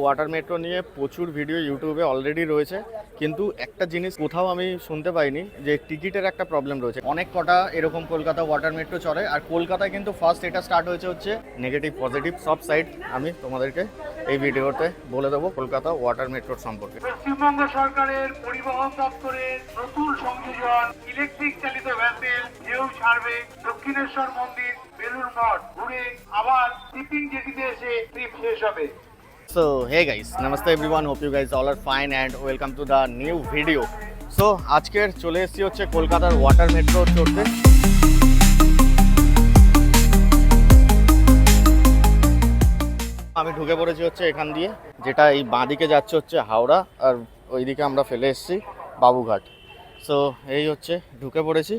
Water metro নিয়ে প্রচুর video ইউটিউবে অলরেডি রয়েছে। কিন্তু একটা জিনিস কোথাও আমি শুনতে পাইনি যে টিকিটের একটা প্রবলেম রয়েছে। অনেক কটা এরকম কলকাতা ওয়াটার মেট্রো চলে, আর কলকাতায় কিন্তু ফার্স্ট এটা স্টার্ট হয়েছে হচ্ছে নেগেটিভ পজিটিভ সব সাইড আমি তোমাদেরকে এই ভিডিওতে বলে দেবো কলকাতা ওয়াটার মেট্রোর সম্পর্কে। পশ্চিমবঙ্গ সরকারের পরিবহন দপ্তরের নতুন সংযোজন ইলেকট্রিক চালিত ভ্যাসেল ঢেউ ছাড়বে দক্ষিণেশ্বর মন্দির বেলুর মঠ ঘুরে আবার টিপিং জেটিতে এসে ট্রিপ শেষ হবে। So hey guys, namaste everyone. Hope you guys all are fine and welcome to the new video. So আজকের চলে এসেছি হচ্ছে কলকাতার ওয়াটার মেট্রো চড়তে আমি ঢুকে পড়েছি হচ্ছে এখান দিয়ে যেটা এই বাঁদিকে যাচ্ছে হচ্ছে হাওড়া আর ওইদিকে আমরা ফেলে এসেছি বাবুঘাট সো এই হচ্ছে ঢুকে পড়েছি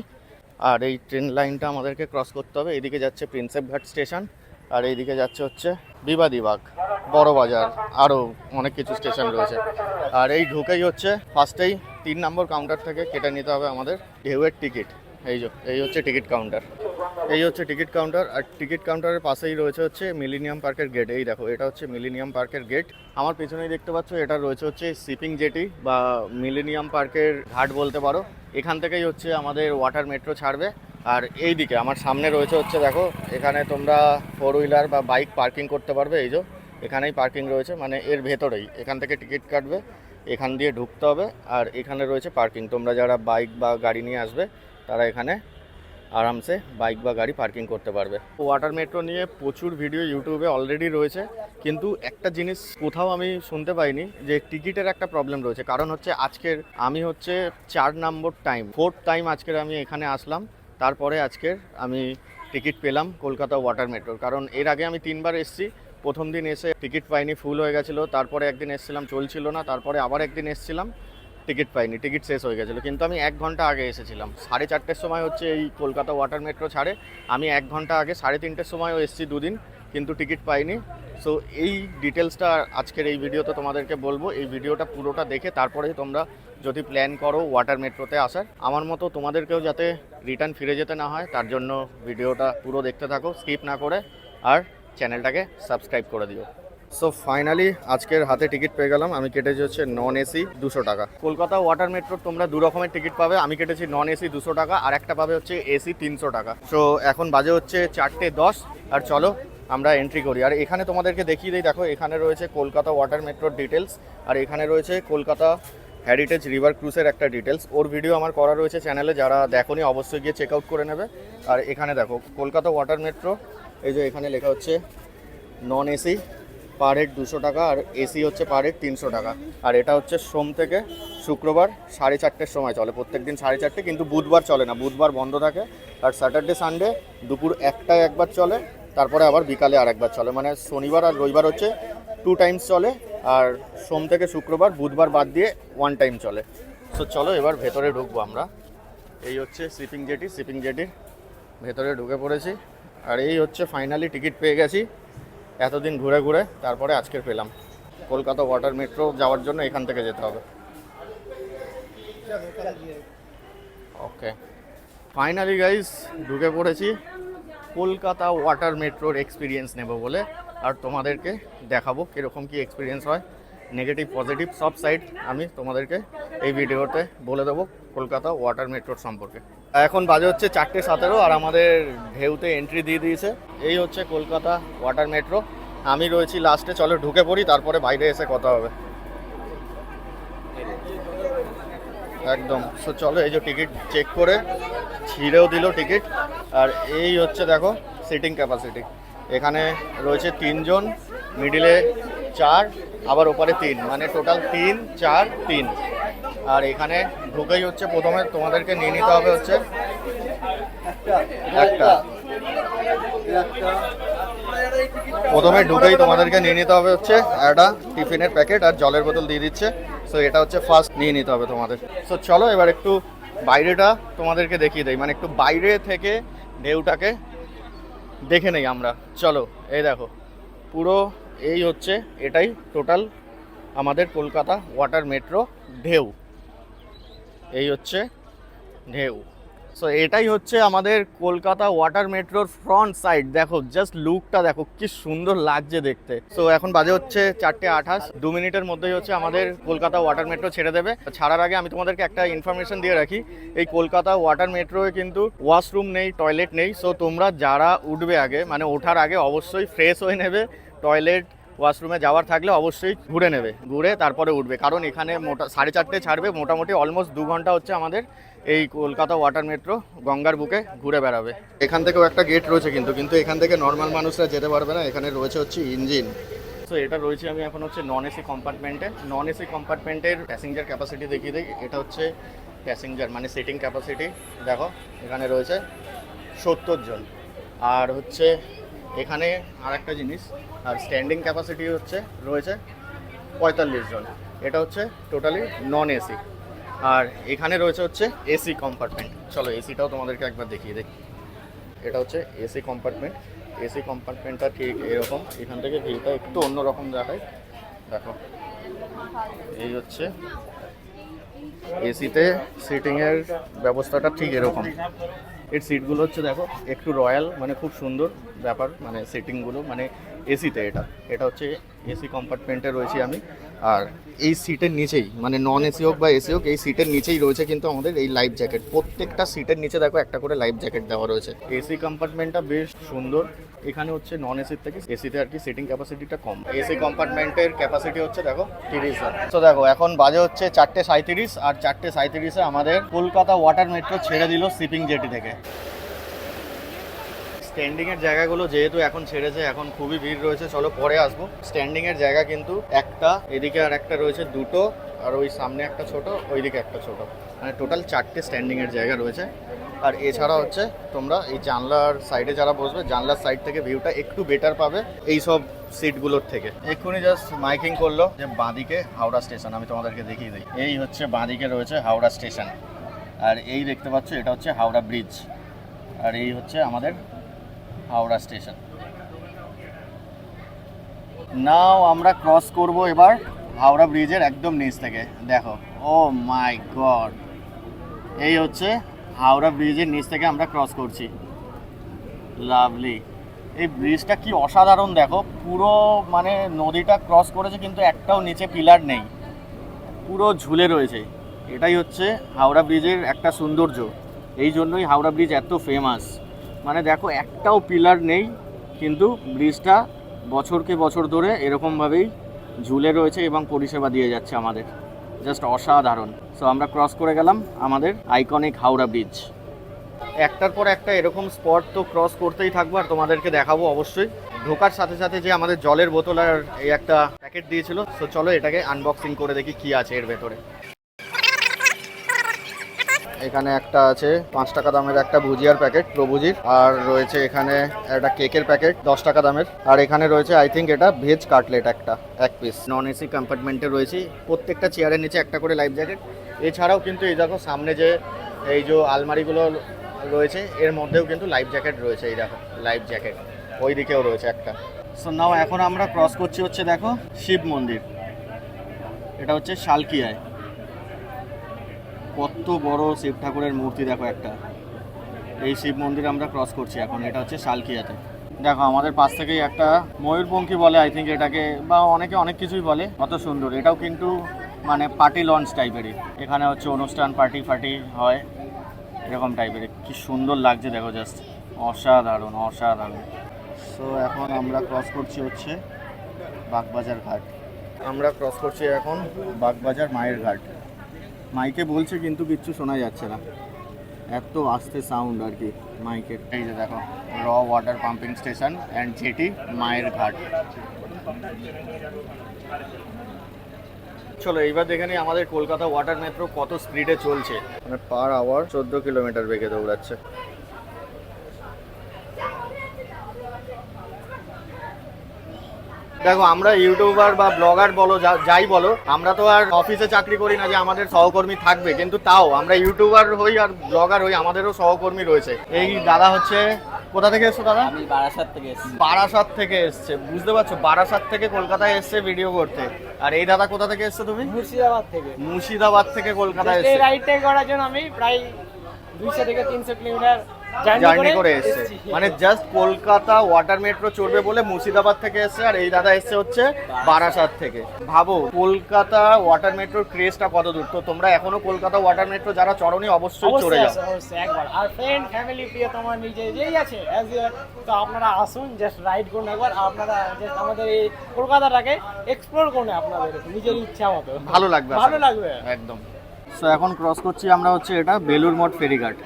আর এই ট্রেন লাইনটা আমাদেরকে ক্রস করতে হবে এদিকে যাচ্ছে প্রিন্সেপ ঘাট স্টেশন আর এইদিকে যাচ্ছে হচ্ছে বিবাদীবাগ বড় বাজার, আরও অনেক কিছু স্টেশন রয়েছে। আর এই ঢুকেই হচ্ছে ফার্স্টেই তিন নম্বর কাউন্টার থেকে কেটে নিতে হবে আমাদের ঢেউয়ের টিকিট এই যে, এই হচ্ছে টিকিট কাউন্টার এই হচ্ছে টিকিট কাউন্টার আর টিকিট কাউন্টারের পাশেই রয়েছে হচ্ছে মিলিনিয়াম পার্কের গেট এই দেখো, এটা হচ্ছে মিলিনিয়াম পার্কের গেট আমার পেছনেই দেখতে পাচ্ছ, এটা রয়েছে হচ্ছে শিপিং জেটি বা মিলিনিয়াম পার্কের ঘাট বলতে পারো। এখান থেকেই হচ্ছে আমাদের ওয়াটার মেট্রো ছাড়বে। আর এই দিকে আমার সামনে রয়েছে হচ্ছে দেখো, এখানে তোমরা ফোর হুইলার বা বাইক পার্কিং করতে পারবে, এই যে। এখানেই পার্কিং রয়েছে মানে এর ভেতরেই। এখান থেকে টিকিট কাটবে, এখান দিয়ে ঢুকতে হবে, আর এখানে রয়েছে পার্কিং। তোমরা যারা বাইক বা গাড়ি নিয়ে আসবে, তারা এখানে আরামসে বাইক বা গাড়ি পার্কিং করতে পারবে। ওয়াটার মেট্রো নিয়ে প্রচুর ভিডিও ইউটিউবে অলরেডি রয়েছে, কিন্তু একটা জিনিস কোথাও আমি শুনতে পাইনি যে টিকিটের একটা প্রবলেম রয়েছে। কারণ হচ্ছে আজকের, আমি হচ্ছে চার নম্বর টাইম ফোর্থ টাইম আজকের আমি এখানে আসলাম, তারপরে আজকের আমি টিকিট পেলাম কলকাতা ওয়াটার মেট্রোর কারণ এর আগে আমি তিনবার এসেছি প্রথম দিন এসে টিকিট পাইনি, ফুল হয়ে গেছিল। তারপরে একদিন এসেছিলাম, চলছিল না। তারপরে আবার একদিন এসেছিলাম, টিকিট পাইনি। টিকিট শেষ হয়ে গেছিল। কিন্তু আমি এক ঘণ্টা আগে এসেছিলাম। সাড়ে চারটের সময় হচ্ছে এই কলকাতা ওয়াটার মেট্রো ছাড়ে। আমি এক ঘণ্টা আগে, সাড়ে তিনটের সময়ও এসেছি দুদিন, কিন্তু টিকিট পাইনি। সো এই ডিটেলসটা আজকের এই ভিডিওতে তোমাদেরকে বলব। এই ভিডিওটা পুরোটা দেখে তারপরেই তোমরা যদি প্ল্যান করো ওয়াটার মেট্রোতে আসার, আমার মতো তোমাদেরকেও যাতে রিটার্ন ফিরে যেতে না হয়, তার জন্য ভিডিওটা পুরো দেখতে থাকো, স্কিপ না করে। আর চ্যানেলটাকে সাবস্ক্রাইব করে দিও। সো ফাইনালি আজকের হাতে টিকিট পেয়ে গেলাম। আমি কেটেছি হচ্ছে নন এসি দুশো টাকা। কলকাতা ওয়াটার মেট্রো তোমরা দু রকমের টিকিট পাবে। আমি কেটেছি নন এসি দুশো টাকা, আর একটা পাবে হচ্ছে এসি তিনশো টাকা। সো এখন বাজে হচ্ছে চারটে দশ, আর চলো আমরা এন্ট্রি করি। আর এখানে তোমাদেরকে দেখিয়ে দিই, দেখো এখানে রয়েছে কলকাতা ওয়াটার মেট্রোর ডিটেলস আর এখানে রয়েছে কলকাতা হ্যারিটেজ রিভার ক্রুজের একটা ডিটেলস ওর ভিডিও আমার করা রয়েছে চ্যানেলে যারা দেখোনি, অবশ্যই গিয়ে চেক আউট করে নেবে। আর এখানে দেখো, কলকাতা ওয়াটার মেট্রো এই যে এখানে লেখা হচ্ছে নন এসি পার হেড দুশো টাকা আর এসি হচ্ছে পার হেড তিনশো টাকা। আর এটা হচ্ছে সোম থেকে শুক্রবার সাড়ে চারটের সময় চলে। প্রত্যেক দিন সাড়ে চারটে কিন্তু বুধবার চলে না, বুধবার বন্ধ থাকে। আর স্যাটারডে সানডে দুপুর একটায় একবার চলে, তারপরে আবার বিকালে আর একবার চলে। মানে শনিবার আর রবিবার হচ্ছে টু টাইমস চলে আর সোম থেকে শুক্রবার, বুধবার বাদ দিয়ে ওয়ান টাইম চলে। সো চলো এবার ভেতরে ঢুকবো আমরা। এই হচ্ছে শিপিং জেটি শিপিং জেটির ভেতরে ঢুকে পড়েছি। আর এই হচ্ছে ফাইনালি টিকিট পেয়ে গেছি। এতদিন ঘুরে ঘুরে তারপরে আজকের পেলাম। কলকাতা ওয়াটার মেট্রো যাওয়ার জন্য এখান থেকে যেতে হবে। ওকে ফাইনালি গাইস ঢুকে পড়েছি। কলকাতা ওয়াটার মেট্রোর এক্সপিরিয়েন্স নেব বলে আর তোমাদেরকে দেখাবো কীরকম কী এক্সপিরিয়েন্স হয়। নেগেটিভ পজিটিভ সব সাইড আমি তোমাদেরকে এই ভিডিওতে বলে দেবো কলকাতা ওয়াটার মেট্রোর সম্পর্কে। এখন বাজে হচ্ছে চারটে সতেরো আর আমাদের ঢেউতে এন্ট্রি দিয়ে দিয়েছে। এই হচ্ছে কলকাতা ওয়াটার মেট্রো আমি রয়েছি লাস্টে চলো ঢুকে পড়ি, তারপরে বাইরে এসে কথা হবে। একদম। সো চলো এই যে টিকিট চেক করে, ছিঁড়েও দিল টিকিট আর এই হচ্ছে দেখো সিটিং ক্যাপাসিটি এখানে রয়েছে তিনজন মিডিলে চার, আবার ওপারে তিন। মানে টোটাল তিন, চার, তিন। আর এখানে ঢুকেই হচ্ছে প্রথমে তোমাদেরকে নিয়ে নিতে হবে হচ্ছে একটা। প্রথমে ঢুকেই তোমাদেরকে নিয়ে নিতে হবে হচ্ছে একটা টিফিনের প্যাকেট আর জলের বোতল দিয়ে দিচ্ছে। সো এটা হচ্ছে ফার্স্ট নিয়ে নিতে হবে তোমাদের। সো চলো এবার একটু বাইরেটা তোমাদেরকে দেখিয়ে দেই। মানে একটু বাইরে থেকে ঢেউটাকে দেখে নেই আমরা। চলো, এই দেখো। পুরো এই হচ্ছে, এটাই টোটাল আমাদের কলকাতা ওয়াটার মেট্রো ঢেউ। এই হচ্ছে ঢেউ। সো এটাই হচ্ছে আমাদের কলকাতা ওয়াটার মেট্রোর ফ্রন্ট সাইড দেখো জাস্ট লুকটা দেখো, কি সুন্দর লাগছে দেখতে। সো এখন বাজে হচ্ছে চারটে আঠাশ। দু মিনিটের মধ্যেই হচ্ছে আমাদের কলকাতা ওয়াটার মেট্রো ছেড়ে দেবে। ছাড়ার আগে আমি তোমাদেরকে একটা ইনফরমেশন দিয়ে রাখি। এই কলকাতা ওয়াটার মেট্রোয়ে কিন্তু ওয়াশরুম নেই টয়লেট নেই। সো তোমরা যারা উঠবে আগে মানে ওঠার আগে অবশ্যই ফ্রেশ হয়ে নেবে। টয়লেট ওয়াশরুমে যাওয়ার থাকলে অবশ্যই ঘুরে নেবে ঘুরে তারপরে উঠবে। কারণ এখানে মোটা সাড়ে চারটে ছাড়বে মোটামুটি অলমোস্ট দু ঘণ্টা হচ্ছে আমাদের এই কলকাতা ওয়াটার মেট্রো গঙ্গার বুকে ঘুরে বেড়াবে। এখান থেকেও একটা গেট রয়েছে কিন্তু কিন্তু এখান থেকে নর্মাল মানুষরা যেতে পারবে না এখানে রয়েছে হচ্ছে ইঞ্জিন সো এটা রয়েছে আমি এখন হচ্ছে নন এসি কম্পার্টমেন্টে নন এসি কম্পার্টমেন্টের প্যাসেঞ্জার ক্যাপাসিটি দেখিয়ে দিই এটা হচ্ছে প্যাসেঞ্জার মানে সিটিং ক্যাপাসিটি দেখো এখানে রয়েছে সত্তর জন। আর হচ্ছে এখানে আর একটা জিনিস আর স্ট্যান্ডিং ক্যাপাসিটি হচ্ছে, রয়েছে পঁয়তাল্লিশ জন। এটা হচ্ছে টোটালি নন এসি আর এখানে রয়েছে হচ্ছে এসি কম্পার্টমেন্ট চলো এসিটাও তোমাদেরকে একবার দেখিয়ে দিই। এটা হচ্ছে এসি কম্পার্টমেন্ট এসি কম্পার্টমেন্টটা ঠিক এরকম। এখান থেকে ভিউটা একটু অন্যরকম দেখায় দেখো, এই হচ্ছে এসিতে সিটিংয়ের ব্যবস্থাটা ঠিক এরকম। এর সিটগুলো হচ্ছে দেখো, একটু রয়্যাল মানে খুব সুন্দর ব্যাপার মানে সিটিংগুলো মানে এসিতে এটা। এটা হচ্ছে এসি কম্পার্টমেন্টে রয়েছি আমি। আর এই সিটের নিচেই মানে নন এসি হোক বা এসি হোক, এই সিটের নিচেই রয়েছে কিন্তু আমাদের এই লাইফ জ্যাকেট প্রত্যেকটা সিটের নিচে দেখো একটা করে লাইফ জ্যাকেট দেওয়া রয়েছে। এসি কম্পার্টমেন্টটা বেশ সুন্দর। এখানে হচ্ছে নন এসির থেকে এসিতে আর কি সিটিং ক্যাপাসিটিটা কম। এসি কম্পার্টমেন্টের ক্যাপাসিটি হচ্ছে দেখো তিরিশ তো দেখো, এখন বাজে হচ্ছে চারটে সাঁত্রিশ আর চারটে সাঁত্রিশে আমাদের কলকাতা ওয়াটার মেট্রো ছেড়ে দিল শিপিং জেটি থেকে। স্ট্যান্ডিং এর জায়গাগুলো যেহেতু এখন ছেড়েছে, এখন খুবই ভিড় রয়েছে। চলো পরে আসব। স্ট্যান্ডিং এর জায়গা কিন্তু একটা, এদিকে আর একটা রয়েছে দুটো, আর ওই সামনে একটা ছোট, ওইদিকে একটা ছোট। মানে টোটাল চারটে স্ট্যান্ডিং এর জায়গা রয়েছে। আর এছাড়া হচ্ছে তোমরা এই জানলার সাইডে যারা বসবে, জানলার সাইড থেকে ভিউটা একটু বেটার পাবে এই সব সিটগুলোর থেকে। এক্ষুনি জাস্ট মাইকিং করল যে বাঁদিকে হাওড়া স্টেশন আমি তোমাদেরকে দেখিয়ে দিই। এই হচ্ছে বাঁদিকে রয়েছে হাওড়া স্টেশন আর এই দেখতে পাচ্ছ, এটা হচ্ছে হাওড়া ব্রিজ আর এই হচ্ছে আমাদের হাওড়া স্টেশন। নাও, আমরা ক্রস করব এবার হাওড়া ব্রিজের একদম নিচ থেকে। দেখো, ও মাই গড এই হচ্ছে হাওড়া ব্রিজের নিচ থেকে আমরা ক্রস করছি। লাভলি এই ব্রিজটা কি অসাধারণ, দেখো। পুরো মানে নদীটা ক্রস করেছে, কিন্তু একটাও নিচে পিলার নেই। পুরো ঝুলে রয়েছে। এটাই হচ্ছে হাওড়া ব্রিজের একটা সৌন্দর্য। এই জন্যই হাওড়া ব্রিজ এত ফেমাস মানে দেখো, একটাও পিলার নেই, কিন্তু ব্রিজটা বছরকে বছর ধরে এরকমভাবেই ঝুলে রয়েছে এবং পরিষেবা দিয়ে যাচ্ছে আমাদের। জাস্ট অসাধারণ। সো আমরা ক্রস করে গেলাম আমাদের আইকনিক হাওড়া ব্রিজ একটার পর একটা এরকম স্পট তো ক্রস করতেই থাকব, আর তোমাদেরকে দেখাবো অবশ্যই। ঢোকার সাথে সাথে যে আমাদের জলের বোতল আর এই একটা প্যাকেট দিয়েছিল। তো চলো এটাকে আনবক্সিং করে দেখি কি আছে এর ভেতরে। এখানে একটা আছে, পাঁচ টাকা দামের একটা ভুজিয়ার প্যাকেট, প্রভুজির। আর রয়েছে এখানে একটা কেকের প্যাকেট, দশ টাকা দামের। আর এখানে রয়েছে আই থিঙ্ক এটা ভেজ কাটলেট একটা, এক পিস নন এসি কম্পার্টমেন্টে রয়েছে। প্রত্যেকটা চেয়ারের নিচে একটা করে লাইফ জ্যাকেট এছাড়াও কিন্তু এই দেখো, সামনে যে এই যে আলমারিগুলো রয়েছে, এর মধ্যেও কিন্তু লাইফ জ্যাকেট রয়েছে, এই দেখো লাইফ জ্যাকেট ওই দিকেও রয়েছে একটা। সো নাও এখন আমরা ক্রস করছি হচ্ছে, দেখো, শিব মন্দির। এটা হচ্ছে শালকিয়ায়। কত বড় শিব ঠাকুরের মূর্তি দেখো একটা। এই শিব মন্দির আমরা ক্রস করছি এখন, এটা হচ্ছে শালকিয়াতে দেখো, আমাদের পাশ থেকেই একটা ময়ূরপঙ্খী বলে আই থিঙ্ক এটাকে, বা অনেকে অনেক কিছুই বলে কত সুন্দর। এটাও কিন্তু মানে পার্টি লঞ্চ টাইপেরই এখানে হচ্ছে অনুষ্ঠান পার্টি ফার্টি হয়, এরকম টাইপের কি সুন্দর লাগছে দেখো জাস্ট অসাধারণ অসাধারণ। সো এখন আমরা ক্রস করছি হচ্ছে বাগবাজার ঘাট। আমরা ক্রস করছি এখন বাগবাজার মায়ের ঘাট। মাইকে বলছে কিন্তু কিচ্ছু শোনা যাচ্ছে না। এত আস্তে সাউন্ড আর কি মাইকের এই যে দেখো raw water pumping station and jetty মায়ের ঘাট। চলো এইবার দেখে নিই আমাদের কলকাতা ওয়াটার মেট্রো কত স্পিডে চলছে। মানে পার আওয়ার চোদ্দ কিলোমিটার বেগে দৌড়াচ্ছে। দেখো আমরা ইউটিউবার বা ব্লগার বলো যাই বলো আমরা তো আর অফিসে চাকরি করি না যে আমাদের সহকর্মী থাকবে কিন্তু তাও আমরা ইউটিউবার হই আর ব্লগার হই আমাদেরও সহকর্মী রয়েছে। এই দাদা হচ্ছে কোথা থেকে এসছো দাদা? আমি বারাসাত থেকে এসেছি। বারাসাত থেকে এসছে বুঝতে পারছ? বারাসাত থেকে কলকাতায় এসছে ভিডিও করতে। আর এই দাদা কোথা থেকে এসছো তুমি? মুর্শিদাবাদ থেকে। মুর্শিদাবাদ থেকে কলকাতায় এসছে। রাইডটাই করার জন্য আমি প্রায় দুইশো থেকে তিনশো কিলোমিটার জার্নি করে এসছে। মানে জাস্ট কলকাতা ওয়াটার মেট্রো চড়বে বলে মুর্শিদাবাদ থেকে এসছে আর এই দাদা এসছে হচ্ছে বারাসাত। থেকে। ভাবো কলকাতা ওয়াটার মেট্রোর ক্রেজটা কত দূর? তো তোমরা এখনও কলকাতা ওয়াটার মেট্রো যারা চরণী অবশ্যই চড়ে যাও। একবার। আর ফ্রেন্ড ফ্যামিলি প্রিয় তোমার নিজে যেই আছে? তো আপনারা আসুন জাস্ট রাইড করুন একবার। আপনারা জাস্ট আমাদের এই কলকাতাটাকে এক্সপ্লোর করুন আপনাদের নিজের ইচ্ছা মতো। ভালো লাগবে ভালো লাগবে। একদম। সো এখন ক্রস করছি আমরা হচ্ছে এটা বেলুর মঠ ফেরিঘাট।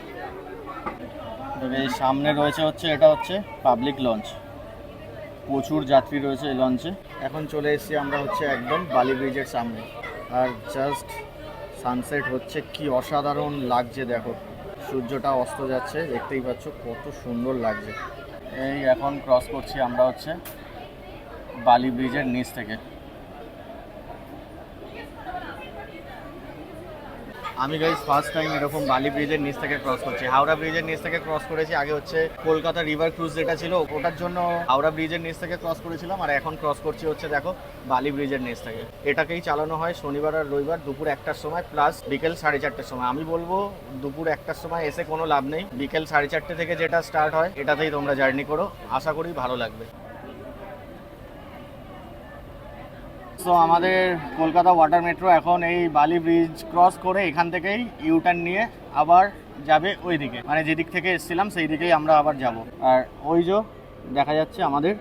তবে এই সামনে রয়েছে হচ্ছে, এটা হচ্ছে পাবলিক লঞ্চ প্রচুর যাত্রী রয়েছে এই লঞ্চে এখন চলে এসেছি আমরা হচ্ছে একদম বালি ব্রিজের সামনে। আর জাস্ট সানসেট হচ্ছে, কি অসাধারণ লাগছে দেখো। সূর্যটা অস্ত যাচ্ছে, দেখতেই পাচ্ছ কত সুন্দর লাগছে। এই এখন ক্রস করছি আমরা হচ্ছে বালি ব্রিজের নিচ থেকে। আমি গাইজ ফার্স্ট টাইম এরকম বালি ব্রিজের নিচ থেকে ক্রস করছি। হাওড়া ব্রিজের নিচ থেকে ক্রস করেছি, আগে হচ্ছে কলকাতা রিভার ক্রুজ যেটা ছিল, ওটার জন্য হাওড়া ব্রিজের নিচ থেকে ক্রস করেছিলাম, আর এখন ক্রস করছি হচ্ছে দেখো বালি ব্রিজের নিচ থেকে। এটাকেই চালানো হয় শনিবার আর রবিবার দুপুর একটার সময় প্লাস বিকেল সাড়ে চারটের সময়। আমি বলব দুপুর একটার সময় এসে কোনো লাভ নেই। বিকেল সাড়ে চারটে থেকে যেটা স্টার্ট হয়, এটাতেই তোমরা জার্নি করো। আশা করি ভালো লাগবে। সো আমাদের কলকাতা ওয়াটার মেট্রো এখন এই বালি ব্রিজ ক্রস করে এখান থেকেই ইউটার্ন নিয়ে আবার যাবে ওই দিকে মানে যেদিক থেকে এসেছিলাম সেই দিকেই আমরা আবার যাব। আর ওই যে দেখা যাচ্ছে আমাদের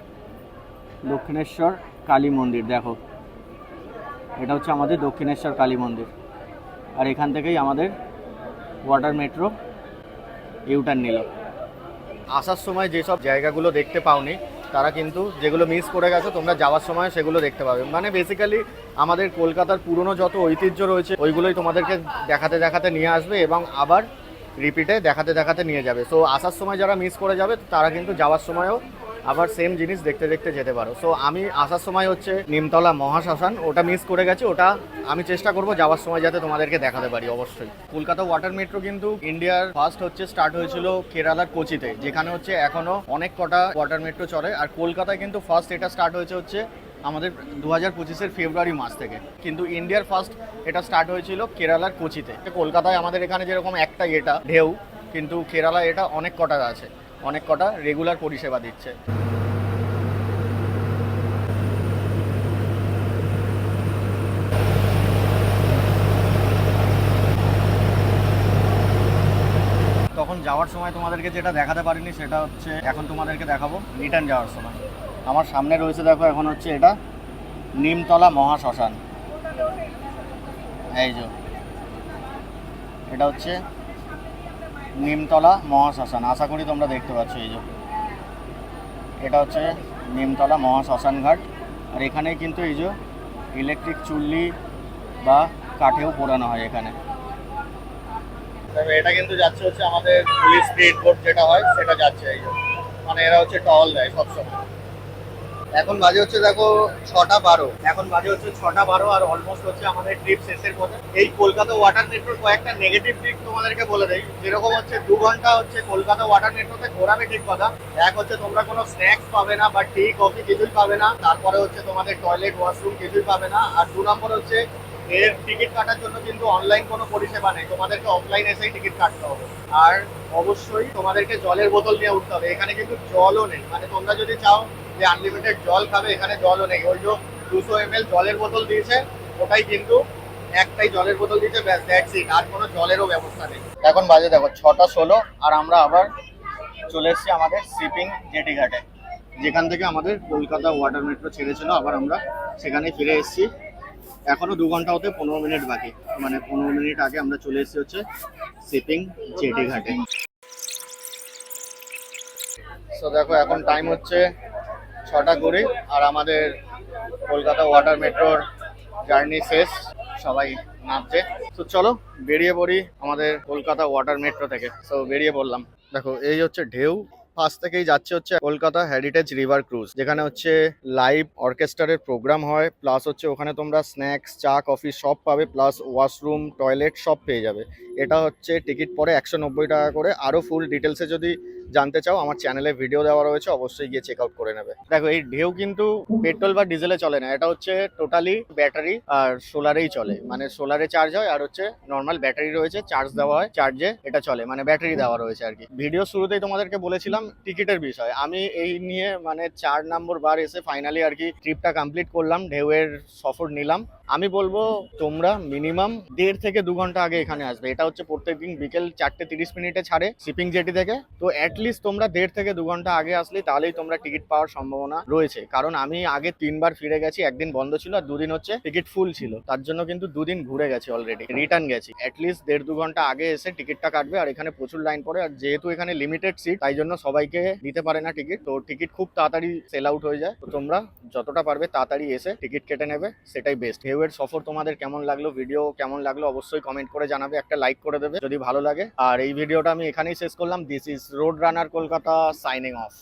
দক্ষিণেশ্বর কালী মন্দির, দেখো। এটা হচ্ছে আমাদের দক্ষিণেশ্বর কালী মন্দির। আর এখান থেকেই আমাদের ওয়াটার মেট্রো ইউটার্ন নিল। আসার সময় যেসব জায়গাগুলো দেখতে পাওনি তারা কিন্তু যেগুলো মিস করে গেছে, তোমরা যাওয়ার সময় সেগুলো দেখতে পাবে। মানে বেসিক্যালি আমাদের কলকাতার পুরনো যত ঐতিহ্য রয়েছে, ওইগুলোই তোমাদেরকে দেখাতে দেখাতে নিয়ে আসবে এবং আবার রিপিটে দেখাতে দেখাতে নিয়ে যাবে। সো আসার সময় যারা মিস করে যাবে, তারা কিন্তু যাওয়ার সময়ও আবার সেম জিনিস দেখতে দেখতে যেতে পারো। সো আমি আসার সময় হচ্ছে নিমতলা মহাশ্মশান, ওটা মিস করে গেছি, ওটা আমি চেষ্টা করব যাওয়ার সময় যাতে তোমাদেরকে দেখাতে পারি, অবশ্যই। কলকাতা ওয়াটার মেট্রো কিন্তু ইন্ডিয়ার ফার্স্ট হচ্ছে স্টার্ট হয়েছিল কেরালার কোচিতে, যেখানে হচ্ছে এখনও অনেক কটা ওয়াটার মেট্রো চলে আর কলকাতায় কিন্তু ফার্স্ট এটা স্টার্ট হয়েছে হচ্ছে আমাদের দু হাজার পঁচিশের ফেব্রুয়ারি মাস থেকে। কিন্তু ইন্ডিয়ার ফার্স্ট এটা স্টার্ট হয়েছিল কেরালার কোচিতে। কলকাতায় আমাদের এখানে যেরকম একটা এটা ঢেউ, কিন্তু কেরালা এটা অনেক কটা আছে। অনেক কটা রেগুলার পরিষেবা দিচ্ছে। তখন যাওয়ার সময় তোমাদেরকে যেটা দেখাতে পারিনি সেটা হচ্ছে এখন তোমাদেরকে দেখাবো রিটার্ন যাওয়ার সময়। আমার সামনে রয়েছে দেখো, এখন হচ্ছে এটা নিমতলা মহাশ্মশান। এই যে, এটা হচ্ছে নিমতলা মহাশ্মশান। আশা করি তোমরা দেখতে পাচ্ছ এই যে। এটা হচ্ছে নিমতলা মহাশ্মশান ঘাট আর এখানে কিন্তু এই যে ইলেকট্রিক চুল্লি বা কাঠেও পোড়ানো হয় এখানে। তবে এটা কিন্তু যাচ্ছে হচ্ছে আমাদের পুলিশ স্পিড বোর্ড যেটা হয়, সেটা যাচ্ছে এই। মানে এরা হচ্ছে টল দেয় সবসময়। এখন বাজে হচ্ছে দেখো ছটা বারো। এখন বাজে হচ্ছে ছটা বারো আর অলমোস্ট হচ্ছে আমাদের ট্রিপ শেষের পথে। এই কলকাতা ওয়াটার মেট্রোর কয়েকটা নেগেটিভ দিক তোমাদেরকে বলে দেয় যেরকম হচ্ছে দু ঘণ্টা হচ্ছে কলকাতা ওয়াটার মেট্রোতে ঘোরাবে ঠিক কথা। এক হচ্ছে তোমরা কোনো স্ন্যাক্স পাবে না বা টি কফি কিছুই পাবে না। তারপরে হচ্ছে তোমাদের টয়লেট ওয়াশরুম কিছুই পাবে না। আর দু নম্বর হচ্ছে এর টিকিট কাটার জন্য কিন্তু অনলাইন কোনো পরিষেবা নেই। তোমাদেরকে অফলাইন এসেই টিকিট কাটতে হবে। আর অবশ্যই তোমাদেরকে জলের বোতল নিয়ে উঠতে হবে। এখানে কিন্তু জলও নেই। মানে তোমরা যদি চাও যে আনলিমিটেড জল খাবে, এখানে জলও নেই। ওই যে দুশো এম জলের বোতল দিয়েছে, ওটাই কিন্তু একটাই জলের বোতল দিয়েছে, ব্যাস দ্যাটস ইট আর কোনো জলেরও ব্যবস্থা নেই। এখন বাজে, দেখো, ছটা ষোলো, আর আমরা আবার চলে এসেছি আমাদের শিপিং জেটি ঘাটে। যেখান থেকে আমাদের কলকাতা ওয়াটার মেট্রো ছেড়েছিল, আবার আমরা সেখানে ফিরে এসেছি। এখনও দু ঘণ্টা হতে পনেরো মিনিট বাকি। মানে পনেরো মিনিট আগে আমরা চলে এসেছি হচ্ছে শিপিং জেটি ঘাটে। সো দেখো, এখন টাইম হচ্ছে ছটা কুড়ি আর আমাদের কলকাতা ওয়াটার মেট্রোর জার্নি শেষ, সবাই নামছে। তো চলো, বেরিয়ে পড়ি আমাদের কলকাতা ওয়াটার মেট্রো থেকে। সো বেরিয়ে পড়লাম। দেখো, এই হচ্ছে ঢেউ, পাশ থেকেই যাচ্ছে হচ্ছে কলকাতা হেরিটেজ রিভার ক্রুজ যেখানে হচ্ছে লাইভ অর্কেস্ট্রারের প্রোগ্রাম হয় প্লাস হচ্ছে ওখানে তোমরা স্ন্যাক্স চা কফি সব পাবে প্লাস ওয়াশরুম টয়লেট সব পেয়ে যাবে। এটা হচ্ছে টিকিট পরে একশো নব্বই টাকা করে। আরও ফুল ডিটেলসে যদি জানতে চাও, আমার চ্যানেলে ভিডিও দেওয়া রয়েছে, অবশ্যই গিয়ে চেক আউট করে নেবে। দেখো, এই ঢেউ কিন্তু পেট্রোল বা ডিজেলে চলে না, এটা হচ্ছে টোটালি ব্যাটারি আর সোলারেই চলে। মানে সোলারে চার্জ হয় আর হচ্ছে নর্মাল ব্যাটারি রয়েছে চার্জ দেওয়া হয় চার্জে এটা চলে মানে ব্যাটারি দেওয়া রয়েছে আর কি। ভিডিও শুরুতেই তোমাদেরকে বলেছিলাম টিকিটের বিষয়। আমি এই নিয়ে মানে চার নম্বর বার এসে ফাইনালি আর কি ট্রিপটা কমপ্লিট করলাম, ঢেউয়ের সফর নিলাম। আমি বলব, তোমরা মিনিমাম দেড় থেকে দু ঘণ্টা আগে এখানে আসবে। এটা হচ্ছে প্রত্যেকদিন বিকেল চারটে তিরিশ মিনিটে ছাড়ে শিপিং জেটি থেকে। তো অ্যাটলিস্ট তোমরা দেড় থেকে দু ঘণ্টা আগে আসলে তাহলেই তোমরা টিকিট পাওয়ার সম্ভাবনা রয়েছে। কারণ আমি আগে তিনবার ফিরে গেছি, একদিন বন্ধ ছিল আর দুদিন হচ্ছে টিকিট ফুল ছিল। তার জন্য কিন্তু দুদিন ঘুরে গেছি অলরেডি রিটার্ন গেছি। অ্যাটলিস্ট দেড় দু ঘণ্টা আগে এসে টিকিটটা কাটবে আর এখানে প্রচুর লাইন পড়ে আর যেহেতু এখানে লিমিটেড সিট তাই জন্য সবাইকে দিতে পারে না টিকিট। তো টিকিট খুব তাড়াতাড়ি সেল আউট হয়ে যায়। তো তোমরা যতটা পারবে তাড়াতাড়ি এসে টিকিট কেটে নেবে, সেটাই বেস্ট ঢেউয়ের সফর তোমাদের কেমন লাগল? ভিডিও কেমন লাগল? অবশ্যই কমেন্ট করে জানাবে, একটা লাইক করে দেবে যদি ভালো লাগে। আর এই ভিডিওটা আমি এখানেই শেষ করলাম। This is road runner Kolkata signing off